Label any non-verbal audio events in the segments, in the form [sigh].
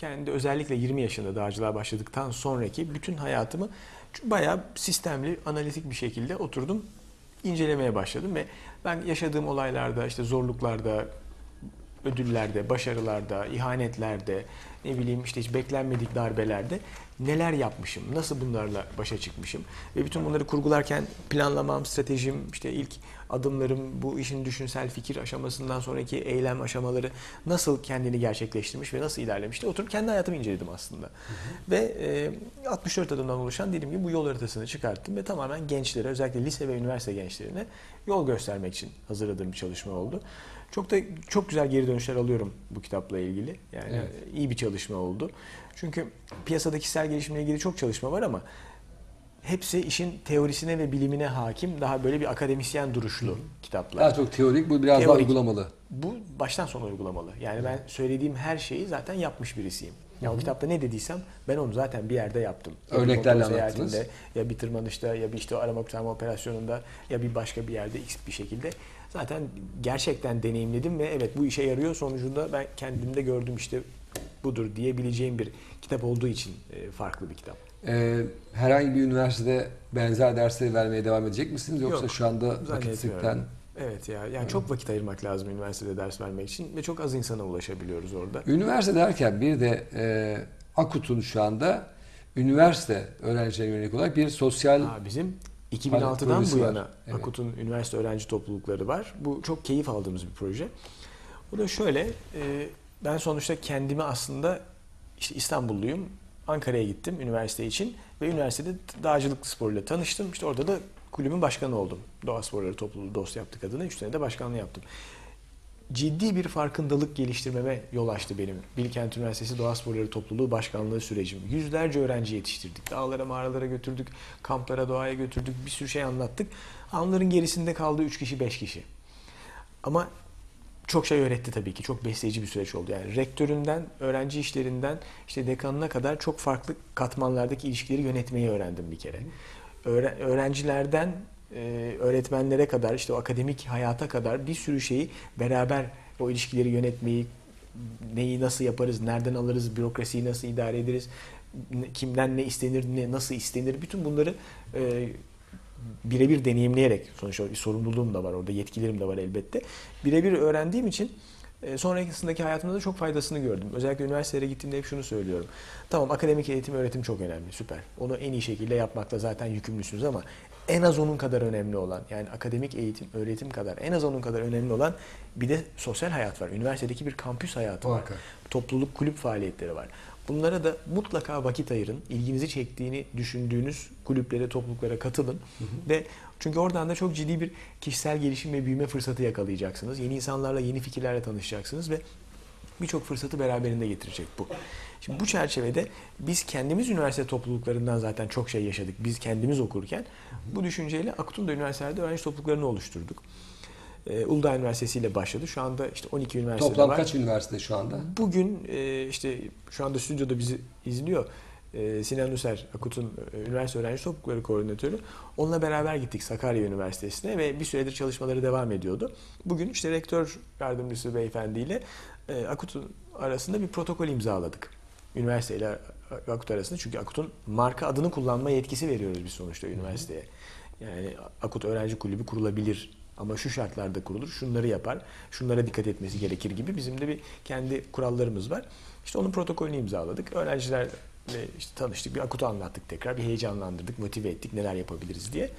kendi özellikle 20 yaşında dağcılığa başladıktan sonraki bütün hayatımı bayağı sistemli, analitik bir şekilde oturdum, incelemeye başladım ve ben yaşadığım olaylarda, işte zorluklarda, ödüllerde, başarılarda, ihanetlerde, ne bileyim işte hiç beklenmedik darbelerde neler yapmışım, nasıl bunlarla başa çıkmışım ve bütün bunları kurgularken planlamam, stratejim, işte ilk adımlarım, bu işin düşünsel fikir aşamasından sonraki eylem aşamaları nasıl kendini gerçekleştirmiş ve nasıl ilerlemişti oturup kendi hayatımı inceledim aslında. Hı hı. Ve e, 64 adımdan oluşan dediğim gibi bu yol haritasını çıkarttım ve tamamen gençlere özellikle lise ve üniversite gençlerine yol göstermek için hazırladığım bir çalışma oldu. Çok da çok güzel geri dönüşler alıyorum bu kitapla ilgili. Yani evet. iyi bir çalışma oldu. Çünkü piyasada kişisel gelişimle ilgili çok çalışma var ama hepsi işin teorisine ve bilimine hakim daha böyle bir akademisyen duruşlu kitaplar. Daha çok teorik, bu biraz teorik. daha uygulamalı. Bu baştan sona uygulamalı. Yani ben söylediğim her şeyi zaten yapmış birisiyim. Ya o kitapta ne dediysem ben onu zaten bir yerde yaptım. Örneklerle anlattınız. Ya bir tırmanışta ya bir işte arama kurtarma operasyonunda ya bir başka bir yerde x bir şekilde zaten gerçekten deneyimledim ve evet bu işe yarıyor sonucunda ben kendimde gördüm işte budur diyebileceğim bir kitap olduğu için e, farklı bir kitap. Ee, herhangi bir üniversitede benzer dersleri vermeye devam edecek misiniz yoksa Yok, şu anda vakitsizlikten Evet ya yani evet. çok vakit ayırmak lazım üniversitede ders vermek için ve çok az insana ulaşabiliyoruz orada. Üniversite derken bir de e, Akut'un şu anda üniversite öğrencilerine yönelik olarak bir sosyal Aa, bizim 2006'dan bu yana evet. Akut'un üniversite öğrenci toplulukları var. Bu çok keyif aldığımız bir proje. Bu da şöyle, e, ben sonuçta kendimi aslında işte İstanbulluyum. Ankara'ya gittim üniversite için ve üniversitede dağcılık sporuyla tanıştım. İşte orada da kulübün başkanı oldum. Doğa Sporları Topluluğu dost yaptık adına. 3 sene de başkanlığı yaptım. Ciddi bir farkındalık geliştirmeme yol açtı benim. Bilkent Üniversitesi Doğa Sporları Topluluğu başkanlığı sürecim. Yüzlerce öğrenci yetiştirdik. Dağlara, mağaralara götürdük, kamplara, doğaya götürdük. Bir sürü şey anlattık. Onların gerisinde kaldı 3 kişi, 5 kişi. Ama çok şey öğretti tabii ki. Çok besleyici bir süreç oldu. Yani rektöründen, öğrenci işlerinden, işte dekanına kadar çok farklı katmanlardaki ilişkileri yönetmeyi öğrendim bir kere öğrencilerden e, öğretmenlere kadar işte o akademik hayata kadar bir sürü şeyi beraber o ilişkileri yönetmeyi neyi nasıl yaparız, nereden alırız, bürokrasiyi nasıl idare ederiz, kimden ne istenir, ne nasıl istenir bütün bunları e, birebir deneyimleyerek sonuçta bir sorumluluğum da var orada yetkilerim de var elbette. Birebir öğrendiğim için e, sonrasındaki hayatımda da çok faydasını gördüm. Özellikle üniversitelere gittiğimde hep şunu söylüyorum. Tamam akademik eğitim öğretim çok önemli süper. Onu en iyi şekilde yapmakta zaten yükümlüsünüz ama en az onun kadar önemli olan yani akademik eğitim öğretim kadar en az onun kadar önemli olan bir de sosyal hayat var. Üniversitedeki bir kampüs hayatı var. Topluluk kulüp faaliyetleri var. Bunlara da mutlaka vakit ayırın. İlginizi çektiğini düşündüğünüz kulüplere, topluluklara katılın. Hı hı. Ve çünkü oradan da çok ciddi bir kişisel gelişim ve büyüme fırsatı yakalayacaksınız. Yeni insanlarla, yeni fikirlerle tanışacaksınız ve birçok fırsatı beraberinde getirecek bu. Şimdi bu çerçevede biz kendimiz üniversite topluluklarından zaten çok şey yaşadık. Biz kendimiz okurken bu düşünceyle Akut'un üniversitelerde öğrenci topluluklarını oluşturduk. Ee, Uludağ Üniversitesi ile başladı. Şu anda işte 12 üniversite Toplam var. kaç üniversite şu anda? Bugün e, işte şu anda stüdyoda bizi izliyor. E, Sinan Üser, Akut'un e, üniversite öğrenci toplulukları koordinatörü. Onunla beraber gittik Sakarya Üniversitesi'ne ve bir süredir çalışmaları devam ediyordu. Bugün işte rektör yardımcısı beyefendiyle Akut'un arasında bir protokol imzaladık. Üniversite ile Akut arasında. Çünkü Akut'un marka adını kullanma yetkisi veriyoruz biz sonuçta üniversiteye. Yani Akut Öğrenci Kulübü kurulabilir ama şu şartlarda kurulur, şunları yapar, şunlara dikkat etmesi gerekir gibi bizim de bir kendi kurallarımız var. İşte onun protokolünü imzaladık. Öğrencilerle işte tanıştık, bir Akut'u anlattık tekrar, bir heyecanlandırdık, motive ettik neler yapabiliriz diye.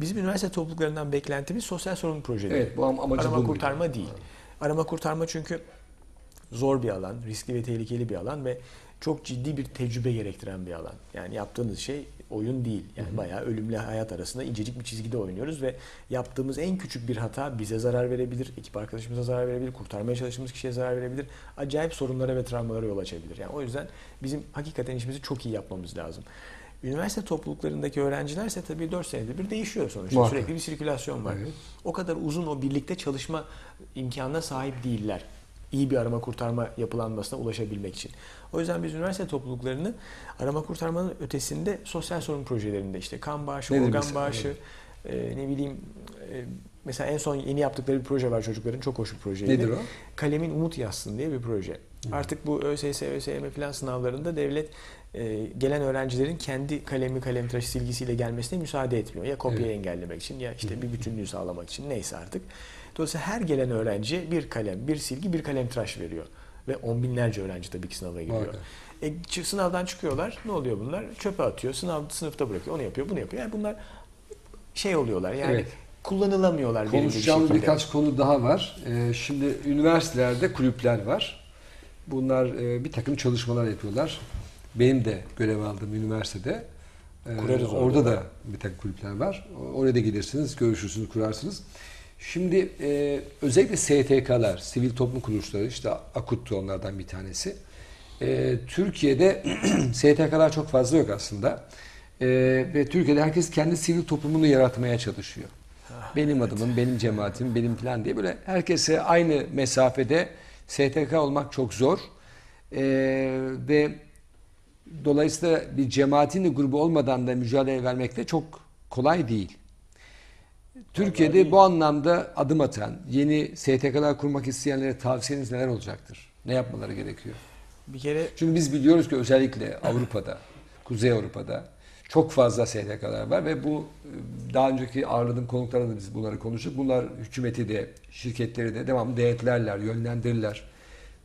Bizim üniversite topluluklarından beklentimiz sosyal sorun projeleri. Evet, bu amacı Arama kurtarma değil. Arama kurtarma çünkü zor bir alan, riskli ve tehlikeli bir alan ve çok ciddi bir tecrübe gerektiren bir alan. Yani yaptığınız şey oyun değil. Yani hı hı. bayağı ölümle hayat arasında incecik bir çizgide oynuyoruz ve yaptığımız en küçük bir hata bize zarar verebilir, ekip arkadaşımıza zarar verebilir, kurtarmaya çalıştığımız kişiye zarar verebilir. Acayip sorunlara ve travmalara yol açabilir. Yani o yüzden bizim hakikaten işimizi çok iyi yapmamız lazım. Üniversite topluluklarındaki öğrencilerse tabii 4 senede bir değişiyor sonuçta. Muhakkak. Sürekli bir sirkülasyon var. Evet. O kadar uzun o birlikte çalışma imkanına sahip değiller iyi bir arama kurtarma yapılanmasına ulaşabilmek için. O yüzden biz üniversite topluluklarını arama kurtarmanın ötesinde sosyal sorun projelerinde işte kan bağışı, Nedir organ mesela? bağışı, e, ne bileyim e, mesela en son yeni yaptıkları bir proje var çocukların çok hoş bir projeydi. Nedir o? Kalemin Umut Yazsın diye bir proje. Artık bu ÖSS, ÖSYM falan sınavlarında devlet e, gelen öğrencilerin kendi kalemi kalem tıraşı silgisiyle gelmesine müsaade etmiyor. Ya kopyayı evet. engellemek için ya işte bir bütünlüğü sağlamak için neyse artık. Dolayısıyla her gelen öğrenciye bir kalem, bir silgi, bir kalem tıraş veriyor. Ve on binlerce öğrenci tabii ki sınava giriyor. E, sınavdan çıkıyorlar. Ne oluyor bunlar? Çöpe atıyor. Sınav sınıfta bırakıyor. Onu yapıyor, bunu yapıyor. Yani bunlar şey oluyorlar. Yani evet. kullanılamıyorlar. Konuşacağımız bir birkaç konu daha var. Ee, şimdi üniversitelerde kulüpler var. Bunlar e, bir takım çalışmalar yapıyorlar. Benim de görev aldığım üniversitede. E, Kurarız orada da bir takım kulüpler var. Oraya da gelirsiniz, görüşürsünüz, kurarsınız. Şimdi e, özellikle STK'lar, sivil toplum kuruluşları, işte AKUT'tu onlardan bir tanesi. E, Türkiye'de [clears throat] STK'lar çok fazla yok aslında. E, ve Türkiye'de herkes kendi sivil toplumunu yaratmaya çalışıyor. Ah, benim evet. adımım, benim cemaatim, benim plan diye böyle herkese aynı mesafede STK olmak çok zor. E, ve dolayısıyla bir cemaatin grubu olmadan da mücadele vermek de çok kolay değil. Türkiye'de bu anlamda adım atan, yeni STK'lar kurmak isteyenlere tavsiyeniz neler olacaktır? Ne yapmaları gerekiyor? Bir kere Çünkü biz biliyoruz ki özellikle Avrupa'da, Kuzey Avrupa'da çok fazla STK'lar var ve bu daha önceki ağırladığım konuklarda da biz bunları konuştuk. Bunlar hükümeti de, şirketleri de devamlı denetlerler, yönlendirirler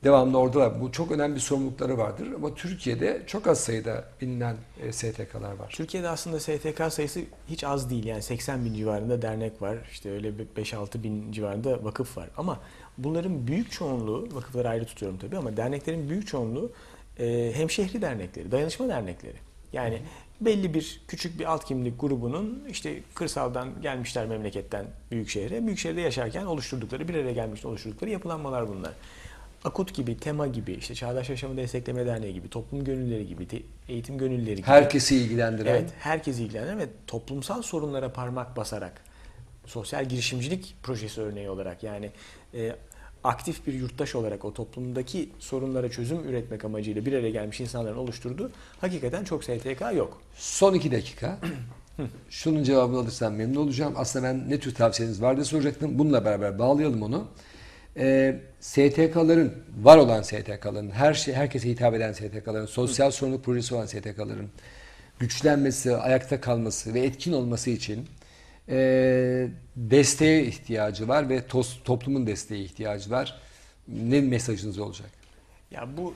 devamlı orada bu çok önemli bir sorumlulukları vardır. Ama Türkiye'de çok az sayıda bilinen e, STK'lar var. Türkiye'de aslında STK sayısı hiç az değil. Yani 80 bin civarında dernek var. İşte öyle 5-6 bin civarında vakıf var. Ama bunların büyük çoğunluğu, vakıfları ayrı tutuyorum tabii ama derneklerin büyük çoğunluğu e, hemşehri dernekleri, dayanışma dernekleri. Yani belli bir küçük bir alt kimlik grubunun işte kırsaldan gelmişler memleketten büyük şehre, büyük şehirde yaşarken oluşturdukları, bir araya gelmiş oluşturdukları yapılanmalar bunlar. Akut gibi, tema gibi, işte Çağdaş Yaşamı Destekleme Derneği gibi, toplum gönülleri gibi, eğitim gönülleri gibi. Herkesi ilgilendiren. Evet, herkesi ilgilendiren ve toplumsal sorunlara parmak basarak, sosyal girişimcilik projesi örneği olarak yani e, aktif bir yurttaş olarak o toplumdaki sorunlara çözüm üretmek amacıyla bir araya gelmiş insanların oluşturduğu hakikaten çok STK yok. Son iki dakika. [clears throat] Şunun cevabını alırsam memnun olacağım. Aslında ben ne tür tavsiyeniz var diye soracaktım. Bununla beraber bağlayalım onu e, ee, STK'ların, var olan STK'ların, her şey herkese hitap eden STK'ların, sosyal sorumluluk projesi olan STK'ların güçlenmesi, ayakta kalması ve etkin olması için e, desteğe ihtiyacı var ve tos, toplumun desteğe ihtiyacı var. Ne mesajınız olacak? Ya bu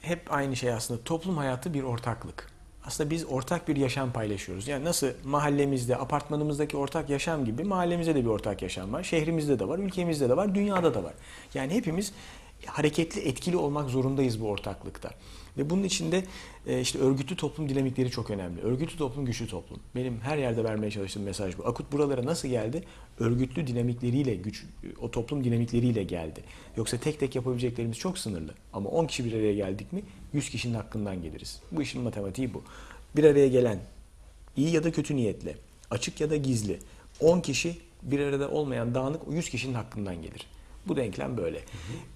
hep aynı şey aslında. Toplum hayatı bir ortaklık aslında biz ortak bir yaşam paylaşıyoruz. Yani nasıl mahallemizde, apartmanımızdaki ortak yaşam gibi mahallemizde de bir ortak yaşam var. Şehrimizde de var, ülkemizde de var, dünyada da var. Yani hepimiz hareketli, etkili olmak zorundayız bu ortaklıkta. Ve bunun içinde e, işte örgütlü toplum dinamikleri çok önemli. Örgütlü toplum, güçlü toplum. Benim her yerde vermeye çalıştığım mesaj bu. Akut buralara nasıl geldi? Örgütlü dinamikleriyle, güç, o toplum dinamikleriyle geldi. Yoksa tek tek yapabileceklerimiz çok sınırlı. Ama 10 kişi bir araya geldik mi 100 kişinin hakkından geliriz. Bu işin matematiği bu. Bir araya gelen, iyi ya da kötü niyetle, açık ya da gizli, 10 kişi bir arada olmayan dağınık 100 kişinin hakkından gelir. Bu denklem böyle. Hı hı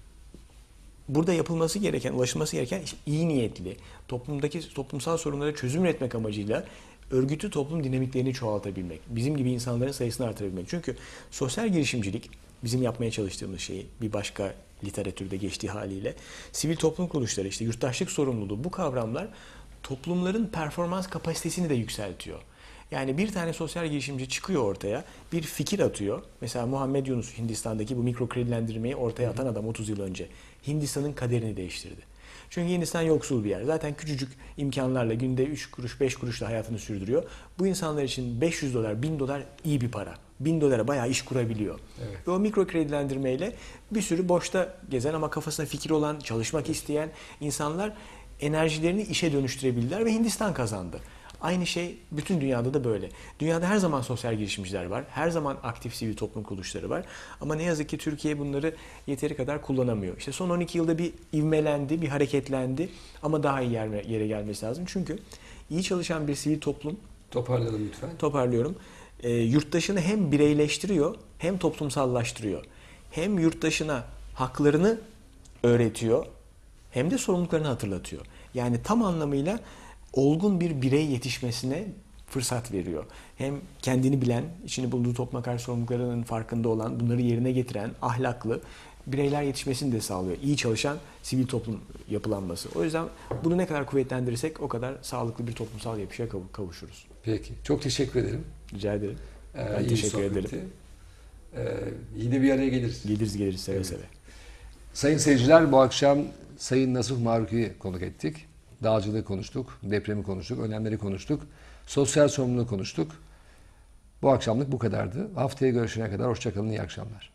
burada yapılması gereken, ulaşılması gereken iyi niyetli, toplumdaki toplumsal sorunlara çözüm üretmek amacıyla örgütlü toplum dinamiklerini çoğaltabilmek, bizim gibi insanların sayısını artırabilmek. Çünkü sosyal girişimcilik bizim yapmaya çalıştığımız şey bir başka literatürde geçtiği haliyle sivil toplum kuruluşları işte yurttaşlık sorumluluğu bu kavramlar toplumların performans kapasitesini de yükseltiyor. Yani bir tane sosyal girişimci çıkıyor ortaya, bir fikir atıyor. Mesela Muhammed Yunus Hindistan'daki bu mikro kredilendirmeyi ortaya atan adam 30 yıl önce. Hindistan'ın kaderini değiştirdi. Çünkü Hindistan yoksul bir yer. Zaten küçücük imkanlarla günde 3 kuruş 5 kuruşla hayatını sürdürüyor. Bu insanlar için 500 dolar 1000 dolar iyi bir para. 1000 dolara bayağı iş kurabiliyor. Evet. Ve o mikro kredilendirmeyle bir sürü boşta gezen ama kafasında fikir olan, çalışmak isteyen insanlar enerjilerini işe dönüştürebildiler ve Hindistan kazandı. Aynı şey bütün dünyada da böyle. Dünyada her zaman sosyal girişimciler var. Her zaman aktif sivil toplum kuruluşları var. Ama ne yazık ki Türkiye bunları yeteri kadar kullanamıyor. İşte son 12 yılda bir ivmelendi, bir hareketlendi ama daha iyi yere gelmesi lazım. Çünkü iyi çalışan bir sivil toplum Toparlayalım lütfen. Toparlıyorum. E, yurttaşını hem bireyleştiriyor hem toplumsallaştırıyor. Hem yurttaşına haklarını öğretiyor hem de sorumluluklarını hatırlatıyor. Yani tam anlamıyla olgun bir birey yetişmesine fırsat veriyor. Hem kendini bilen, içini bulunduğu topluma karşı sorumluluklarının farkında olan, bunları yerine getiren, ahlaklı, bireyler yetişmesini de sağlıyor. İyi çalışan sivil toplum yapılanması. O yüzden bunu ne kadar kuvvetlendirirsek o kadar sağlıklı bir toplumsal yapışa kav- kavuşuruz. Peki. Çok teşekkür ederim. Rica ederim. Ee, Ben iyi teşekkür sohbetti. ederim. Ee, yine bir araya geliriz. Geliriz geliriz seve Evet. seve. Sayın seyirciler bu akşam Sayın Nasuh Maruki'yi konuk ettik. Dağcılığı konuştuk, depremi konuştuk, önemleri konuştuk, sosyal sorumluluğu konuştuk. Bu akşamlık bu kadardı. Haftaya görüşene kadar hoşçakalın, iyi akşamlar.